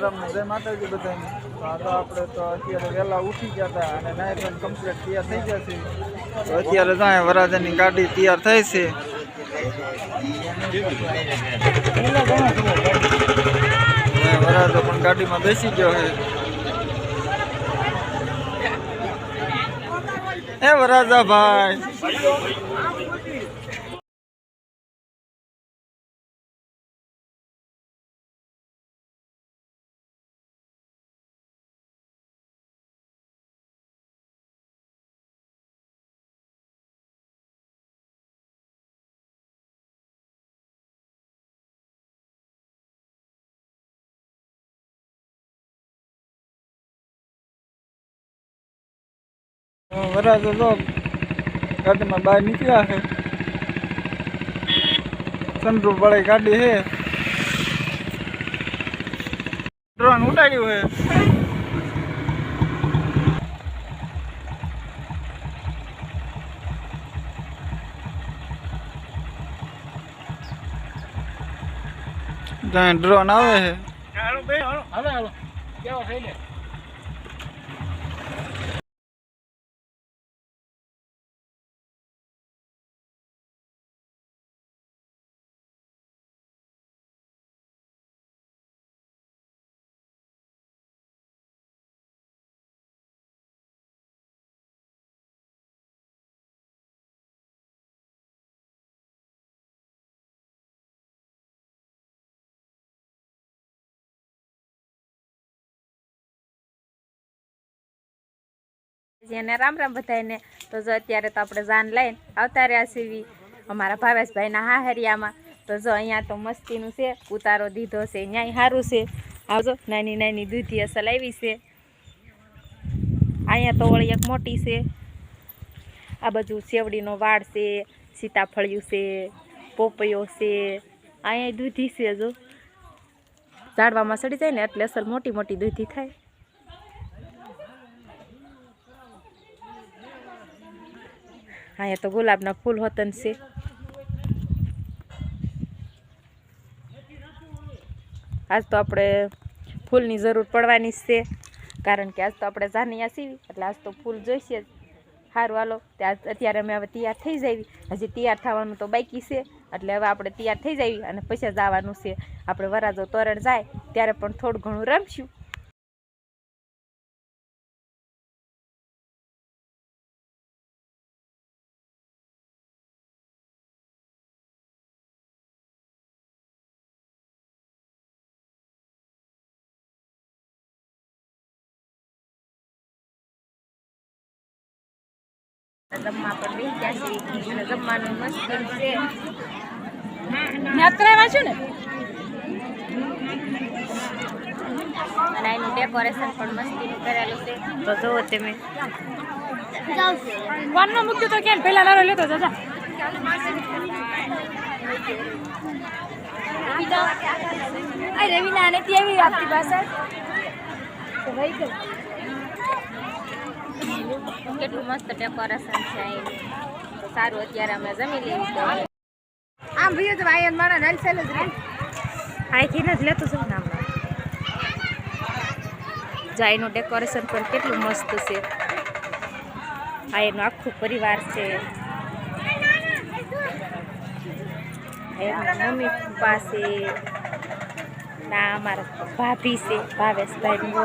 રામ જય માતાજી બધાને. આ તો આપણે તો અત્યારે વહેલા ઉઠી ગયા હતા અને નાય પણ કમ્પ્લીટ તૈયાર થઈ ગયા છે અત્યારે જાય વરાજાની ગાડી તૈયાર થઈ છે. વરાજો પણ ગાડીમાં બેસી ગયો છે. એ વરાજા ભાઈ વરાજો જો ગાડીમાં બહાર નીકળ્યા છે. સનરૂફ વાળી ગાડી છે. ડ્રોન ઉડાડ્યું છે. ત્યાં ડ્રોન આવે છે. જેને રામ રામ બધાને તો જો અત્યારે તો આપણે જાન લઈને આવતા રહ્યા સીવી અમારા ભાવેશભાઈના હાહરિયામાં. તો જો અહીંયા તો મસ્તીનું છે, ઉતારો દીધો છે, ન્યાય સારું છે. આવજો નાની નાની દૂધી અસલ આવી છે. અહીંયા તો વળી એક મોટી છે. આ બધું સેવડીનો વાડ છે, સીતાફળિયું છે, પોપૈયો છે. અહીંયા દૂધી છે જો. ઝાડવામાં સડી જાય ને એટલે અસલ મોટી મોટી દૂધી થાય. અહીંયા તો ગુલાબના ફૂલ હોતન છે. આજ તો આપણે ફૂલની જરૂર પડવાની છે, કારણ કે આજ તો આપણે જાનિયા સીવી, એટલે આજ તો ફૂલ જોઈશે સારું હાલો ત્યાં અત્યારે અમે હવે તૈયાર થઈ જઈએ હજી તૈયાર થવાનું તો બાકી છે, એટલે હવે આપણે તૈયાર થઈ જઈએ અને પછી જવાનું છે. આપણે વરાજો તોરણ જાય, ત્યારે પણ થોડું ઘણું રમશું. જમવા પણ બેસી ગયા છે. અને જમવાનું મસ્ત છે. યાદ કરાવવા છું ને? અને એનું ડેકોરેશન પણ મસ્તીનું કરેલું છે. તો જોવો તમે. વાનનો મૂક્યો તો ક્યાં? પહેલા લારો લેતો દાદા રવિના અને તેવી આપતી પાસે. કેટલું મસ્ત ડેકોરેશન છે તો સારું અત્યારે અમે જમી લઈએ. તો આમ ભાઈ તો આયન મારા નાલ સેલ જ રહે. અહીંથી જ લેતું છે હમણાં જાયનું ડેકોરેશન પણ કેટલું મસ્ત છે. આ એનો આખું પરિવાર છે. મમ્મી પપ્પા છે. ના અમારા ભાભી છે ભાવેશભાઈ બહુ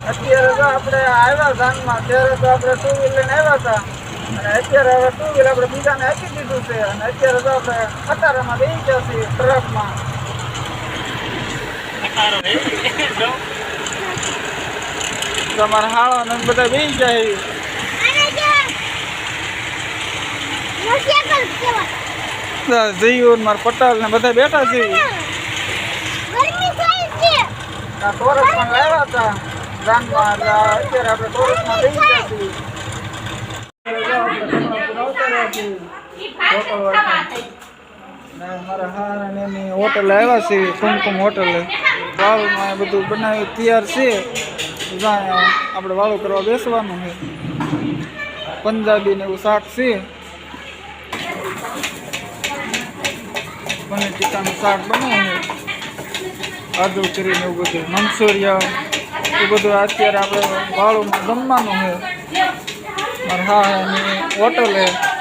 અત્યારે તો આપણે આવ્યા સાંજમાં ત્યારે તો આપણે ટુ વ્હીલર આવ્યા હતા. અને અત્યારે હવે ટુ વ્હીલ આપણે બીજાને આપી દીધું છે. અને અત્યારે તો આપણે ખટારામાં બેસી ગયા છીએ ટ્રકમાં. તમારા હાળો ને બધા બેસી જાય જયુર મારા પટેલ ને બધા બેઠા છે. ટોરસ પણ લાવ્યા હતા. ગામમાં અત્યારે આપણે ટોરસમાં બેસી ગયા છીએ. હોટલ આવ્યા છે કુમકુમ હોટલ વાળુમાં બધું બનાવી તૈયાર છે આપણે વાળું કરવા બેસવાનું છે પંજાબી ને એવું શાક છે પનીર ટીકાનું શાક બનાવ્યું આદુ કરીને એવું બધું મંચુરિયન એ બધું અત્યારે આપણે વાળુમાં જમવાનું છે મારા હા એની હોટલ છે